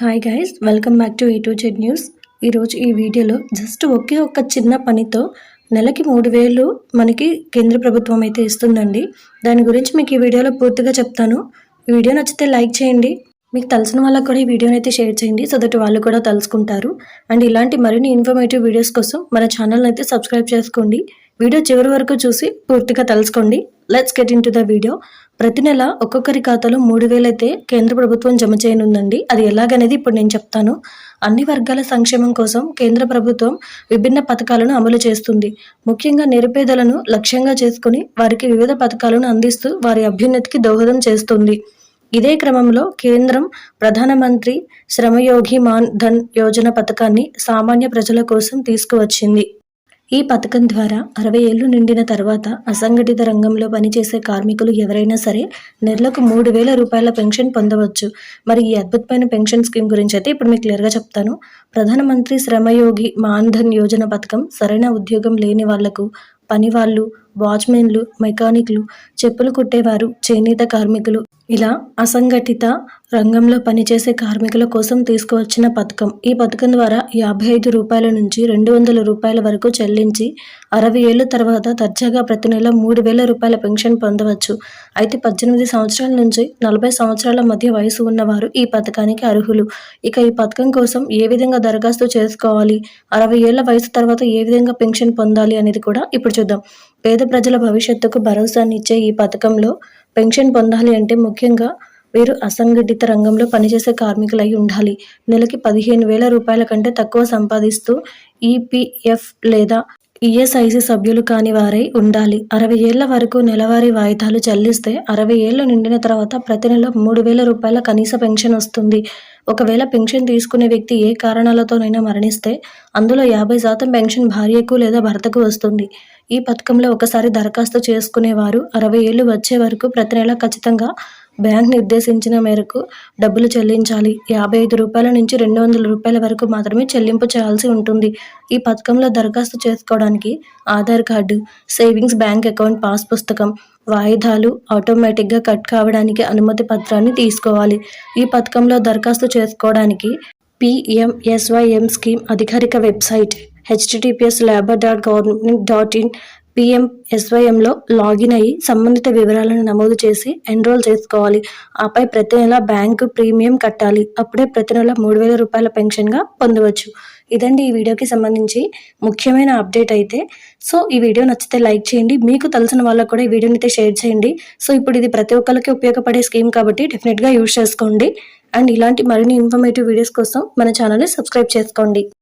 Hi guys welcome back to A to Z news ఈరోజు ఈ వీడియోలో జస్ట్ ఒకే ఒక్క చిన్న పనితో నెలకి మూడు వేలు మనకి కేంద్ర ప్రభుత్వం అయితే ఇస్తుందండి. దాని గురించి మీకు ఈ వీడియోలో పూర్తిగా చెప్తాను. ఈ వీడియో నచ్చితే లైక్ చేయండి. మీకు తెలిసిన వాళ్ళకు కూడా ఈ వీడియోని అయితే షేర్ చేయండి. సో దట్ వాళ్ళు కూడా తెలుసుకుంటారు. అండ్ ఇలాంటి మరిన్ని ఇన్ఫర్మేటివ్ వీడియోస్ కోసం మన ఛానల్ని అయితే సబ్స్క్రైబ్ చేసుకోండి. వీడియో చివరి వరకు చూసి పూర్తిగా తెలుసుకోండి. Let's get into the video ప్రతి నెల ఒక్కొక్కరి ఖాతాలో మూడు వేలైతే కేంద్ర ప్రభుత్వం జమ చేయనుందండి. అది ఎలాగనేది ఇప్పుడు నేను చెప్తాను. అన్ని వర్గాల సంక్షేమం కోసం కేంద్ర ప్రభుత్వం విభిన్న పథకాలను అమలు చేస్తుంది. ముఖ్యంగా నిరుపేదలను లక్ష్యంగా చేసుకుని వారికి వివిధ పథకాలను అందిస్తూ వారి అభ్యున్నతికి దోహదం చేస్తుంది. ఇదే క్రమంలో కేంద్రం ప్రధానమంత్రి శ్రమయోగి మాన్ ధన్ యోజన పథకాన్ని సామాన్య ప్రజల కోసం తీసుకువచ్చింది. ఈ పథకం ద్వారా అరవై ఏళ్ళు నిండిన తర్వాత అసంఘటిత రంగంలో పనిచేసే కార్మికులు ఎవరైనా సరే నెలకు మూడు వేల రూపాయల పెన్షన్ పొందవచ్చు. మరి ఈ అద్భుతమైన పెన్షన్ స్కీమ్ గురించి అయితే ఇప్పుడు మీకు క్లియర్గా చెప్తాను. ప్రధానమంత్రి శ్రమయోగి మాన్ధన్ యోజన పథకం సరైన ఉద్యోగం లేని వాళ్ళకు పనివాళ్ళు వాచ్మెన్లు మెకానిక్లు చెప్పులు కుట్టేవారు చేనేత కార్మికులు ఇలా అసంఘటిత రంగంలో పనిచేసే కార్మికుల కోసం తీసుకువచ్చిన పథకం. ఈ పథకం ద్వారా యాభై ఐదు రూపాయల నుంచి రెండు వందల రూపాయల వరకు చెల్లించి అరవై ఏళ్ళ తర్వాత దర్జాగా ప్రతి నెల మూడు వేల రూపాయల పెన్షన్ పొందవచ్చు. అయితే పద్దెనిమిది సంవత్సరాల నుంచి నలభై సంవత్సరాల మధ్య వయసు ఉన్నవారు ఈ పథకానికి అర్హులు. ఇక ఈ పథకం కోసం ఏ విధంగా దరఖాస్తు చేసుకోవాలి? అరవై ఏళ్ళ వయసు తర్వాత ఏ విధంగా పెన్షన్ పొందాలి అనేది కూడా ఇప్పుడు చూద్దాం. పేద ప్రజల భవిష్యత్తుకు భరోసానిచ్చే ఈ పథకంలో పెన్షన్ పొందాలి అంటే ముఖ్యంగా వీరు అసంఘటిత రంగంలో పనిచేసే కార్మికులై ఉండాలి. నెలకి పదిహేను వేల రూపాయల కంటే తక్కువ సంపాదిస్తూ ఈపీఎఫ్ లేదా ఈఎస్ఐసి సభ్యులు కాని వారై ఉండాలి. అరవై ఏళ్ళ వరకు నెలవారీ వాయిదాలు చెల్లిస్తే అరవై ఏళ్ళు నిండిన తర్వాత ప్రతి నెల మూడు వేల రూపాయల కనీస పెన్షన్ వస్తుంది. ఒకవేళ పెన్షన్ తీసుకునే వ్యక్తి ఏ కారణాలతోనైనా మరణిస్తే అందులో యాభై శాతం పెన్షన్ భార్యకు లేదా భర్తకు వస్తుంది. ఈ పథకంలో ఒకసారి దరఖాస్తు చేసుకునేవారు అరవై ఏళ్ళు వచ్చే వరకు ప్రతి నెల ఖచ్చితంగా బ్యాంక్ నిర్దేశించిన మేరకు డబ్బులు చెల్లించాలి. యాభై ఐదు రూపాయల నుంచి రెండు వందల రూపాయల వరకు మాత్రమే చెల్లింపు చేయాల్సి ఉంటుంది. ఈ పథకంలో దరఖాస్తు చేసుకోవడానికి Aadhaar card savings bank account pass పుస్తకం వాయిదాలు ఆటోమేటిక్గా కట్ కావడానికి అనుమతి పత్రాన్ని తీసుకోవాలి. ఈ పథకంలో దరఖాస్తు చేసుకోవడానికి పిఎంఎస్వైఎం స్కీమ్ అధికారిక website HTTPS labour dot government dot in పిఎంఎస్వైఎంలో login అయ్యి సంబంధిత వివరాలను నమోదు చేసి ఎన్రోల్ చేసుకోవాలి. ఆపై ప్రతి నెల బ్యాంకు ప్రీమియం కట్టాలి. అప్పుడే ప్రతి నెల మూడు వేల రూపాయల పెన్షన్గా పొందవచ్చు. ఇదండి ఈ వీడియోకి సంబంధించి ముఖ్యమైన అప్డేట్ అయితే. సో ఈ వీడియో నచ్చితే లైక్ చేయండి. మీకు తెలిసిన వాళ్ళకు కూడా ఈ వీడియోని అయితే షేర్ చేయండి. సో ఇప్పుడు ఇది ప్రతి ఒక్కరికి ఉపయోగపడే స్కీమ్ కాబట్టి డెఫినెట్గా యూజ్ చేసుకోండి. అండ్ ఇలాంటి మరిన్ని ఇన్ఫర్మేటివ్ వీడియోస్ కోసం మన ఛానల్ని సబ్స్క్రైబ్ చేసుకోండి.